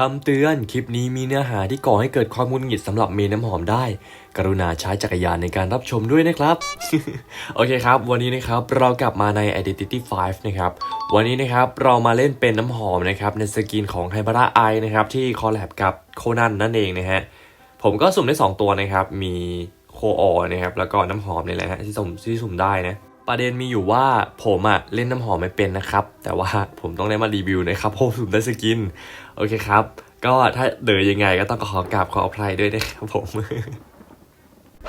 คำเตือน คลิปนี้มีเนื้อหาที่ก่อให้เกิดความหงุดหงิดสำหรับเมน้ำหอมได้ กรุณาใช้จักรยานในการรับชมด้วยนะครับ โอเคครับ วันนี้นะครับเรากลับมาใน Identity 5 นะครับ วันนี้นะครับเรามาเล่นเป็นน้ำหอมนะครับในสกินของไฮบาร่าไอนะครับที่คอลแลบกับโคนันนั่นเองนะฮะ ผมก็สุ่มได้ 2 ตัวนะครับ มีโคออนะครับแล้วก็น้ำหอมนี่แหละฮะที่สุ่มที่สุ่มได้นะ ประเด็นมีอยู่ว่าผมอะเล่นน้ำหอมไม่เป็นนะครับ แต่ว่าผมต้องได้มารีวิวนะครับเพราะผมสุ่มได้สกิน โอเคครับ ก็ถ้าเด๋อยังไงก็ต้องขอกราบขออภัยด้วยนะครับผม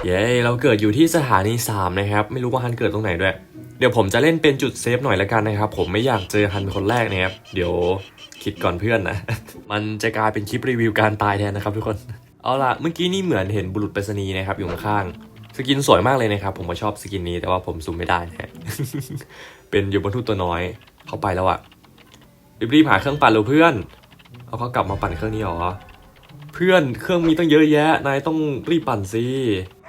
เย้เราเกิดอยู่ที่สถานี 3 นะครับ ไม่รู้ว่าฮันเกิดตรงไหนด้วย เดี๋ยวผมจะเล่นเป็นจุดเซฟหน่อยละกันนะครับ ผมไม่อยากเจอฮันเป็นคนแรกนะครับ เดี๋ยวคิดก่อนเพื่อนนะ มันจะกลายเป็นคลิปรีวิวการตายแทนนะครับทุกคน เอาล่ะเมื่อกี้นี่เหมือนเห็นบุรุษไปรษณีย์นะครับอยู่ข้างๆ สกินสวยมากเลยนะครับ ผมก็ชอบสกินนี้แต่ว่าผมซูมไม่ได้นะ เป็นอยู่บนทูตตัวน้อย เขาไปแล้วอะรีบๆหาเครื่องปั่นเร็วเพื่อน เอาเขากลับมาปั่นเครื่องนี้เหรอ เพื่อนเครื่องมีตั้งเยอะแยะ นายต้องรีบปั่นสิ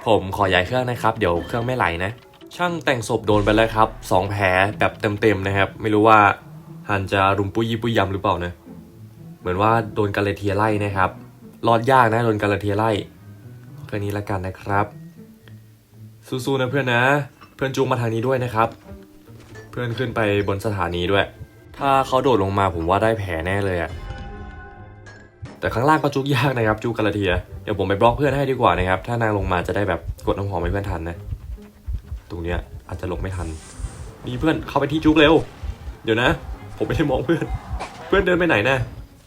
ผมขอย้ายเครื่องนะครับ เดี๋ยวเครื่องไม่ไหลนะ ช่างแต่งศพโดนไปแล้วครับสองแผลแบบเต็มๆนะครับ ไม่รู้ว่าฮันจะรุมปุยยี่ปุยยำหรือเปล่านะ เหมือนว่าโดนกาเลเทียไล่นะครับ รอดยากนะโดนกาเลเทียไล่เครื่องนี้ละกันนะครับ สู้ๆนะเพื่อนนะ เพื่อนจูงมาทางนี้ด้วยนะครับ เพื่อนขึ้นไปบนสถานีด้วย ถ้าเขาโดดลงมาผมว่าได้แผลแน่เลยอะแต่ข้างล่างก็จุกยากนะครับจุกกาลาเทียเดี๋ยวผมไปบล็อกเพื่อนให้ดีกว่านะครับ ถ้านางลงมาจะได้แบบกดน้ำหอมให้เพื่อนทันนะตรงเนี้ยอาจจะหลบไม่ทันนี่เพื่อนเข้าไปที่จุกเร็ว เดี๋ยวนะ ผมไม่ได้มองเพื่อน เพื่อนเดินไปไหนนะ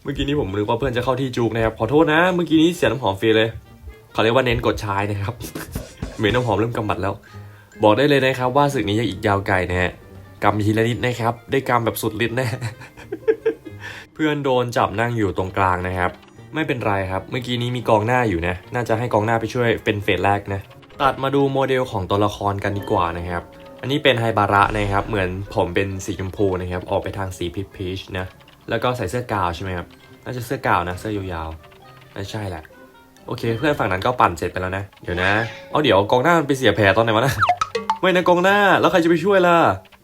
เมื่อกี้นี้ผมนึกว่าเพื่อนจะเข้าที่จุกนะครับขอโทษนะ เมื่อกี้นี้เสียน้ำหอมฟรีเลยเขาเรียกว่าเน้นกดชายนะครับ เหม็นน้ำหอมเริ่มกำบัดแล้ว บอกได้เลยนะครับ ว่าศึกนี้ยังอีกยาวไกลนะฮะกำทีละนิดนะครับ ได้กำแบบสุดฤทธิ์แน่เพื่อนโดนจับนั่งอยู่ตรงกลางนะครับ ไม่เป็นไรครับ เมื่อกี้นี้มีกองหน้าอยู่นะ น่าจะให้กองหน้าไปช่วยเป็นเฟสแรกนะตัดมาดูโมเดลของตัวละครกันดีกว่านะครับ อันนี้เป็นไฮบาระนะครับ เหมือนผมเป็นสีชมพูนะครับ ออกไปทางสีพีชพีชนะ แล้วก็ใส่เสื้อกาวใช่ไหมครับ น่าจะเสื้อกาวนะ เสื้อยาวๆน่าใช่แหละ โอเค เพื่อนฝั่งนั้นก็ปั่นเสร็จไปแล้วนะ เดี๋ยวนะ เอาเดี๋ยวกองหน้ามันไปเสียแผลตอนไหนวะนะไม่นะกองหน้า แล้วใครจะไปช่วยล่ะ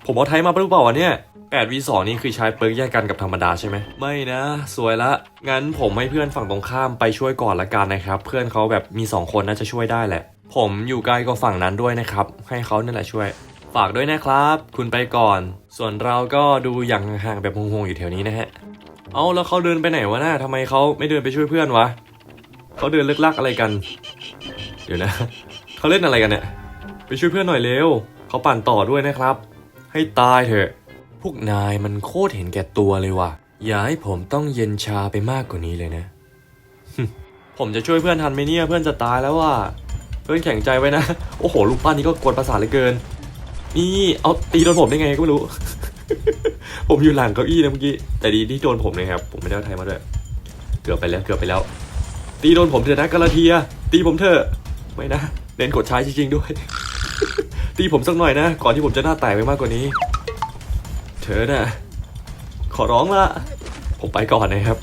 ผมเอาไทยมาหรือเปล่าวะเนี่ย 8 v 2นี่คือใช้เปิร์กแยกกันกับธรรมดาใช่ไหม ไม่นะ สวยละ งั้นผมให้เพื่อนฝั่งตรงข้ามไปช่วยก่อนละกันนะครับ เพื่อนเขาแบบมี 2 คนน่าจะช่วยได้แหละ ผมอยู่ใกล้กับฝั่งนั้นด้วยนะครับ ให้เขานั่นแหละช่วย ฝากด้วยนะครับ คุณไปก่อน ส่วนเราก็ดูอย่างห่างๆแบบหงงๆอยู่แถวนี้นะฮะ เอาแล้วเขาเดินไปไหนวะน่าทำไมเขาไม่เดินไปช่วยเพื่อนวะ เขาเดินเลิกลักอะไรกัน เดี๋ยวนะเขาเล่นอะไรกันเนี่ย ไปช่วยเพื่อนหน่อยเร็ว เขาปั่นต่อด้วยนะครับ ให้ตายเถอะ พวกนายมันโคตรเห็นแก่ตัวเลยว่ะ อย่าให้ผมต้องเย็นชาไปมากกว่านี้เลยนะ ผมจะช่วยเพื่อนทันไหมเนี่ย เพื่อนจะตายแล้วว่ะ เพื่อนแข็งใจไว้นะ โอ้โห ลูกปั้นนี้ก็กวนประสาทเหลือเกิน นี่เอาตีโดนผมได้ไงก็ไม่รู้ ผมอยู่หลังเก้าอี้นะเมื่อกี้ แต่ดีที่โดนผมนะครับ ผมไม่ได้เอาไทยมาด้วย เกือบไปแล้ว เกือบไปแล้ว ตีโดนผมเถอะนะกาลาเทีย ตีผมเถอะ ไม่นะ เน้นกดใช้จริงๆด้วย ตีผมสักหน่อยนะ ก่อนที่ผมจะหน้าแตกไปมากกว่านี้ เธอน่ะ ขอร้องละ ผมไปก่อนนะครับ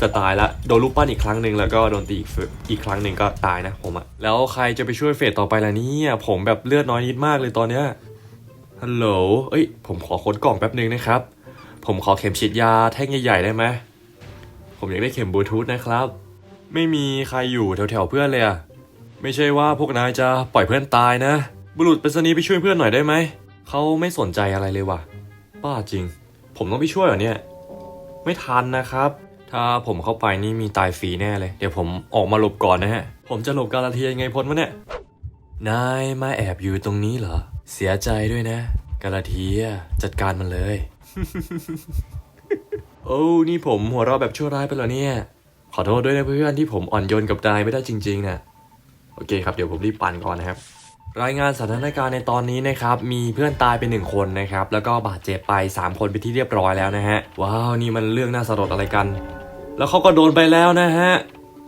จะตายละ โดนลูกปั้นอีกครั้งหนึ่งแล้วก็โดนตีอีกอีกครั้งหนึ่งก็ตายนะผมอะแล้วใครจะไปช่วยเฟสต่อไปล่ะเนี่ยผมแบบเลือดน้อยนิดมากเลยตอนเนี้ย ฮัลโหล เอ้ย ผมขอค้นกล่องแป๊บนึงนะครับ ผมขอเข็มฉีดยาแท่งใหญ่ๆได้ไหมผมอยากได้เข็มบลูทูธนะครับ ไม่มีใครอยู่แถวๆเพื่อนเลยอะไม่ใช่ว่าพวกนายจะปล่อยเพื่อนตายนะ บุรุษไปรษณีย์ไปช่วยเพื่อนหน่อยได้ไหม เขาไม่สนใจอะไรเลยว่ะป้าจริง ผมต้องไปช่วยเหรอเนี่ย ไม่ทันนะครับ ถ้าผมเข้าไปนี่มีตายฟรีแน่เลย เดี๋ยวผมออกมาหลบก่อนนะฮะ ผมจะหลบกาลาเทียยังไงพ้นวะเนี่ย นายมาแอบอยู่ตรงนี้เหรอ เสียใจด้วยนะ กาลาเทียจัดการมันเลย โอ้ นี่ผมหัวเราะแบบชั่วร้ายไปเหรอเนี่ย ขอโทษด้วยนะเพื่อนที่ผมอ่อนโยนกับนายไม่ได้จริงๆนะโอเคครับเดี๋ยวผมรีบปั่นก่อนนะครับ รายงานสถานการณ์ในตอนนี้นะครับ มีเพื่อนตายไปหนึ่งคนนะครับ แล้วก็บาดเจ็บไป 3 คนไปที่เรียบร้อยแล้วนะฮะ ว้าวนี่มันเรื่องน่าสลดอะไรกัน แล้วเขาก็โดนไปแล้วนะฮะ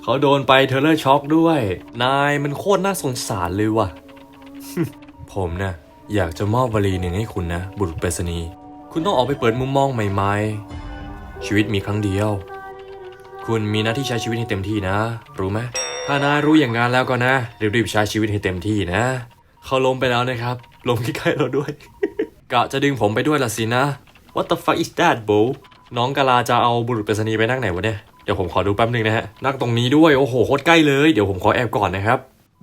เขาโดนไปเทเลอร์ช็อกด้วย นายมันโคตรน่าสงสารเลยว่ะ ผมนะอยากจะมอบวลีหนึ่งให้คุณนะ บุรุษไปรษณีย์คุณต้องออกไปเปิดมุมมองใหม่ ๆ ชีวิตมีครั้งเดียว คุณมีหน้าที่ใช้ชีวิตให้เต็มที่นะ รู้ไหมถ้านายรู้อย่างนั้นแล้วก็นะรีบๆใช้ชีวิตให้เต็มที่นะ เขาล้มไปแล้วนะครับล้มใกล้ๆเราด้วย กะจะดึงผมไปด้วยละสินะ What the fuck is that bro น้องกาลาจะเอาบุรุษไปรษณีย์ไปนั่งไหนวะเนี่ยเดี๋ยวผมขอดูแป๊บนึงนะฮะนั่งตรงนี้ด้วยโอ้โหโคตรใกล้เลยเดี๋ยวผมขอแอบก่อนนะครับ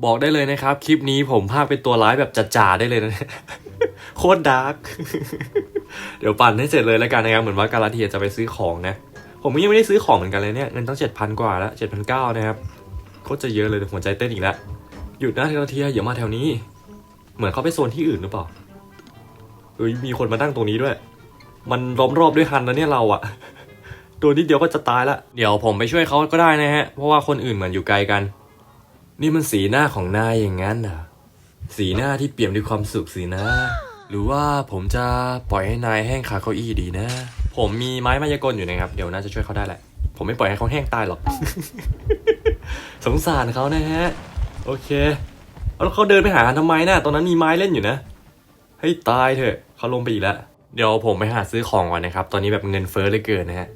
บอกได้เลยนะครับ คลิปนี้ผมภาคเป็นตัวร้ายแบบจ่าๆได้เลยนะโคตรดาร์กเดี๋ยวปั่นให้เสร็จเลยแล้วกันนะครับเหมือนว่าการาเทียจะไปซื้อของนะ ผมก็ยังไม่ได้ซื้อของเหมือนกันเลยเนี่ยเงินต้องเจ็ดพันกว่าแล้วเจ็ดพันเก้านะครับโคตรจะเยอะเลยหัวใจเต้นอีกแล้วหยุดนะการาเทียอย่ามาแถวนี้ เหมือนเขาไปโซนที่อื่นหรือเปล่าเฮ้ยมีคนมานั่งตรงนี้ด้วย มันล้อมรอบด้วยฮันนะเนี่ยเราอะตัวนิดเดียวก็จะตายละเดี๋ยวผมไปช่วยเขาก็ได้นะฮะ เพราะว่าคนอื่นเหมือนอยู่ไกลกัน นี่มันสีหน้าของนายอย่างนั้นเหรอสีหน้าที่เปี่ยมด้วยความสุขสีนะ หรือว่าผมจะปล่อยให้นายแห้งคาเก้าอี้ดีนะ ผมมีไม้มายากลอยู่นะครับ เดี๋ยวน่าจะช่วยเขาได้แหละ ผมไม่ปล่อยให้เขาแห้งตายหรอก สงสารเขานะฮะ โอเค แล้วเขาเดินไปหาทำไมนะ่ะตอนนั้นมีไม้เล่นอยู่นะ ให้ตายเถอะ เขาลงไปอีกแล้ว เดี๋ยวผมไปหาซื้อของก่อนนะครับ ตอนนี้แบบเงินเฟ้อเลยเกินนะฮะ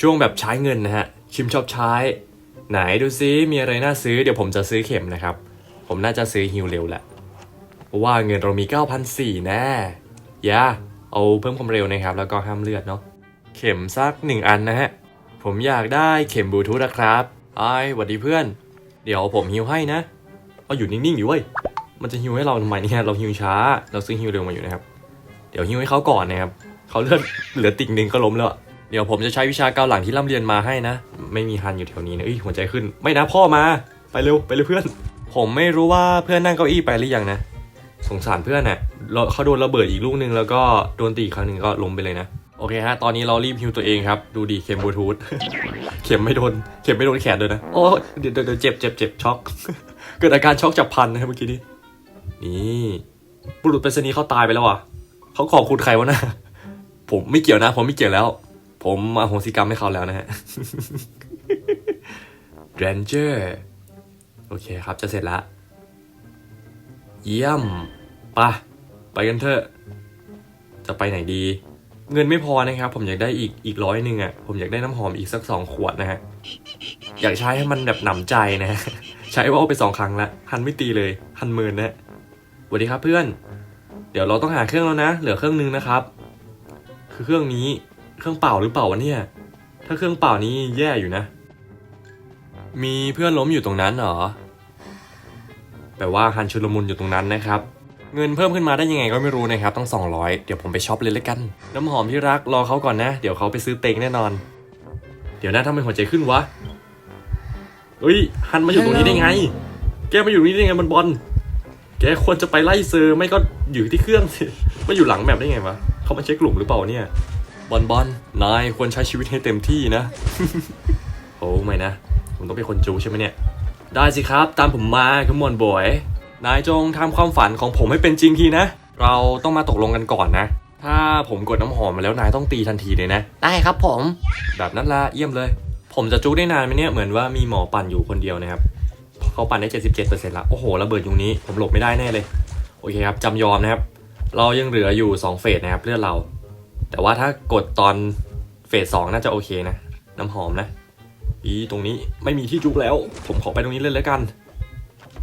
ช่วงแบบใช้เงินนะฮะ ชิมชอบใช้ ไหนดูซิมีอะไรน่าซื้อ เดี๋ยวผมจะซื้อเข็มนะครับ ผมน่าจะซื้อฮิวเร็วแหละ เพราะว่าเงินเรามี 9,400แน่ย่าเอาเพิ่มความเร็วนะครับ แล้วก็ห้ามเลือดเนาะ เข็มสักหนึ่งอันนะฮะ ผมอยากได้เข็มบลูทูธนะครับไอ้หวัดดีเพื่อน เดี๋ยวผมฮิวให้นะ เอาอยู่นิ่งๆอยู่เว้ย มันจะฮิวให้เราทำไมเนี่ย เราฮิวช้า เราซื้อฮิวเร็วมาอยู่นะครับ เดี๋ยวฮิวให้เขาก่อนนะครับ เขาเลือดเหลือติ่งหนึ่งก็ล้มแล้วอะเดี๋ยวผมจะใช้วิชาเกาหลังที่ร่ำเรียนมาให้นะ ไม่มีฮันอยู่แถวนี้นะเอ้ยหัวใจขึ้น ไม่นะพ่อมา ไปเร็วไปเร็วเพื่อน ผมไม่รู้ว่าเพื่อนนั่งเก้าอี้ไปหรือยังนะ สงสารเพื่อนน่ะเราเขาโดนระเบิดอีกลูกหนึ่งแล้วก็โดนตีอีกครั้งหนึ่งก็ล้มไปเลยนะ โอเคฮะ ตอนนี้เรารีบฮิวตัวเองครับ ดูดีเข็มบลูทูธ เข็มไม่โดน เข็มไม่โดนแขนเลยนะ โอ้เดี๋ยวเดี๋ยวเจ็บเจ็บเจ็บช็อก เกิดอาการช็อกจับพันนะครับเมื่อกี้นี้ นี่บุรุษไปรษณีย์เขาตายไปแล้วอะเขาขอบคุณใครวะนะ ผมไม่เกี่ยวนะ ผมไม่เกี่ยวแล้ว ผมอโหสิกรรมให้เขาแล้วนะฮะ Ranger โอเคครับ จะเสร็จละ เยี่ยมปะไปกันเถอะ จะไปไหนดี เงินไม่พอนะครับ ผมอยากได้อีกอีกร้อยหนึ่งอะ ผมอยากได้น้ำหอมอีกสักสองขวดนะฮะ อยากใช้ให้มันแบบหนำใจนะ ใช้ว่าเอาไปสองครั้งละฮันไม่ตีเลยฮันเมินนะฮะสวัสดีครับเพื่อน เดี๋ยวเราต้องหาเครื่องแล้วนะ เหลือเครื่องนึงนะครับ คือเครื่องนี้ เครื่องเป่าหรือเปล่าวะเนี่ย ถ้าเครื่องเป่านี้แย่อยู่นะ มีเพื่อนล้มอยู่ตรงนั้นเหรอ แปลว่าฮันชุลมุนอยู่ตรงนั้นนะครับ เงินเพิ่มขึ้นมาได้ยังไงก็ไม่รู้นะครับต้อง 200 เดี๋ยวผมไปช็อปเลยแล้วกัน น้ำหอมที่รักรอเขาก่อนนะ เดี๋ยวเขาไปซื้อเต็งแน่นอน เดี๋ยวนะทำไมหัวใจขึ้นวะเฮ้ยฮันมาอยู่ตรงนี้ได้ไง แกมาอยู่ตรงนี้ได้ไงมันบอลแกควรจะไปไล่เซอร์ไม่ก็อยู่ที่เครื่องสิมาอยู่หลังแมปได้ไงวะเขามาเช็คกลุ่มหรือเปล่าเนี่ยบอลบอลนายควรใช้ชีวิตให้เต็มที่นะ โอ้ไม่นะ ผมต้องเป็นคนจูใช่ไหมเนี่ย ได้สิครับ ตามผมมาคุณมอนบอย นายจงทำความฝันของผมให้เป็นจริงทีนะ เราต้องมาตกลงกันก่อนนะ ถ้าผมกดน้ำหอมมาแล้วนายต้องตีทันทีเลยนะ ได้ครับผม แบบนั้นละเยี่ยมเลย ผมจะจุกได้นานไหมเนี่ย เหมือนว่ามีหมอปั่นอยู่คนเดียวนะครับ เขาปั่นได้ 77%ละโอ้โห ระเบิดยุงนี้ ผมหลบไม่ได้แน่เลย โอเคครับจำยอมนะครับ เรายังเหลืออยู่ 2 เฟสนะครับเลือดเรา แต่ว่าถ้ากดตอนเฟสสองน่าจะโอเคนะ น้ำหอมนะ อีตรงนี้ไม่มีที่จุกแล้ว ผมขอไปตรงนี้เลยแล้วกัน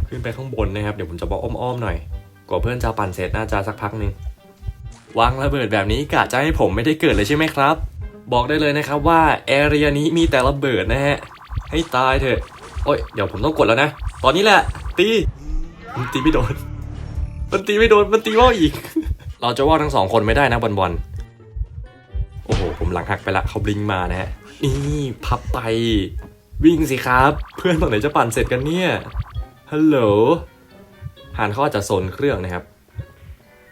ขึ้นไปข้างบนนะครับ เดี๋ยวผมจะบอกอ้อมๆหน่อย กว่าเพื่อนจะปั่นเสร็จน่าจะสักพักหนึ่งวางระเบิดแบบนี้กะจะให้ผมไม่ได้เกิดเลยใช่ไหมครับ บอกได้เลยนะครับว่าแอเรียนี้มีแต่ระเบิดนะฮะ ให้ตายเถอะ โอ้ยเดี๋ยวผมต้องกดแล้วนะ ตอนนี้แหละ ตีมันตีไม่โดน มันตีไม่โดน มันตีว่าอีก เราจะว่าทั้งสองคนไม่ได้นะบอลบอล หลังหักไปละเขาบลิงมานะฮะนี่พับไปวิ่งสิครับ เพื่อนตรงไหนจะปั่นเสร็จกันเนี่ยฮัลโหลหานเขาอาจจะโซนเครื่องนะครับ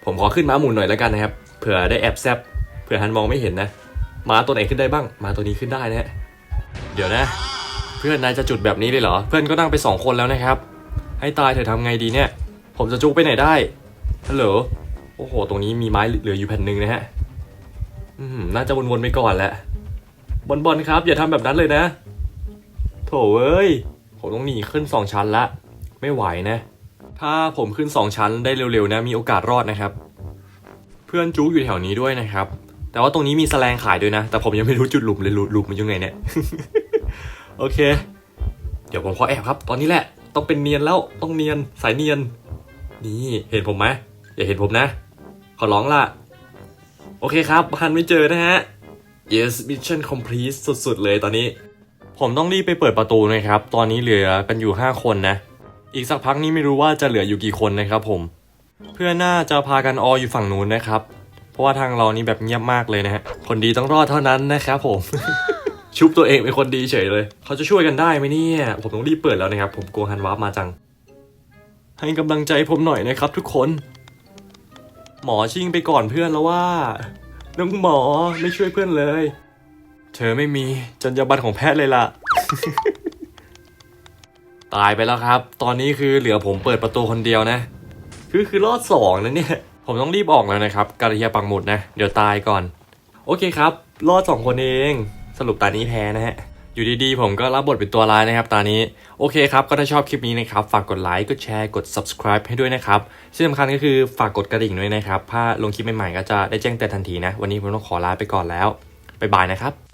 ผมขอขึ้นม้าหมุนหน่อยแล้วกันนะครับเผื่อได้แอบแซบเผื่อฮันมองไม่เห็นนะม้าตัวไหนขึ้นได้บ้างม้าตัวนี้ขึ้นได้นะฮะเดี๋ยวนะ เพื่อนนายจะจุดแบบนี้เลยเหรอ เพื่อนก็นั่งไปสองคนแล้วนะครับ ให้ตายเธอทำไงดีเนี่ย ผมจะจุกไปไหนได้ฮัลโหลโอ้โห ตรงนี้มีไม้เหลืออยู่แผ่นหนึ่งนะฮะ น่าจะวนๆไปก่อนแหละบอลบอลครับ อย่าทำแบบนั้นเลยนะ โถเอ้ย ผมต้องหนีขึ้นสองชั้นละ ไม่ไหวนะ ถ้าผมขึ้นสองชั้นได้เร็วๆนะ มีโอกาสรอดนะครับ เพื่อนจุกอยู่แถวนี้ด้วยนะครับ แต่ว่าตรงนี้มีแสลงขายด้วยนะ แต่ผมยังไม่รู้จุดหลุมเลยหลุมหลุมมันยังไงเนี่ย โอเค เดี๋ยวผมขอแอบครับ ตอนนี้แหละ ต้องเป็นเนียนแล้ว ต้องเนียน สายเนียน นี่ เห็นผมไหมอย่าเห็นผมนะ ขอร้องล่ะ โอเคครับฮันไม่เจอนะฮะ yes mission complete สุดๆเลยตอนนี้ ผมต้องรีบไปเปิดประตูนะครับ ตอนนี้เหลือกันอยู่ 5 คนนะ อีกสักพักนี้ไม่รู้ว่าจะเหลืออยู่กี่คนนะครับผม เพื่อนน่าจะพากันอออยู่ฝั่งนู้นนะครับ เพราะว่าทางเรานี่แบบเงียบมากเลยนะฮะ คนดีต้องรอดเท่านั้นนะครับผม ชุบตัวเองเป็นคนดีเฉยเลย เขาจะช่วยกันได้ไหมเนี่ย ผมต้องรีบเปิดแล้วนะครับ ผมกลัวฮันวาร์ปมาจัง ให้กำลังใจผมหน่อยนะครับทุกคน หมอชิงไปก่อนเพื่อนแล้วว่า น้องหมอไม่ช่วยเพื่อนเลย เธอไม่มีจรรยาบรรณของแพทย์เลยล่ะ ตายไปแล้วครับ ตอนนี้คือเหลือผมเปิดประตูคนเดียวนะ คือคือรอดสองนะเนี่ย ผมต้องรีบออกแล้วนะครับการเฮียปังหมุดนะ เดี๋ยวตายก่อน โอเคครับ รอดสองคนเอง สรุปตานี้แพ้นะฮะ อยู่ดีๆ ผมก็รับบทเป็นตัวร้ายนะครับตานี้ โอเคครับ ก็ถ้าชอบคลิปนี้นะครับ ฝากกดไลค์กดแชร์กด subscribe ให้ด้วยนะครับที่สำคัญก็คือฝากกดกระดิ่งด้วยนะครับถ้าลงคลิปใหม่ๆก็จะได้แจ้งเตือนทันทีนะ วันนี้ผมต้องขอลาไปก่อนแล้วบ๊ายบายนะครับ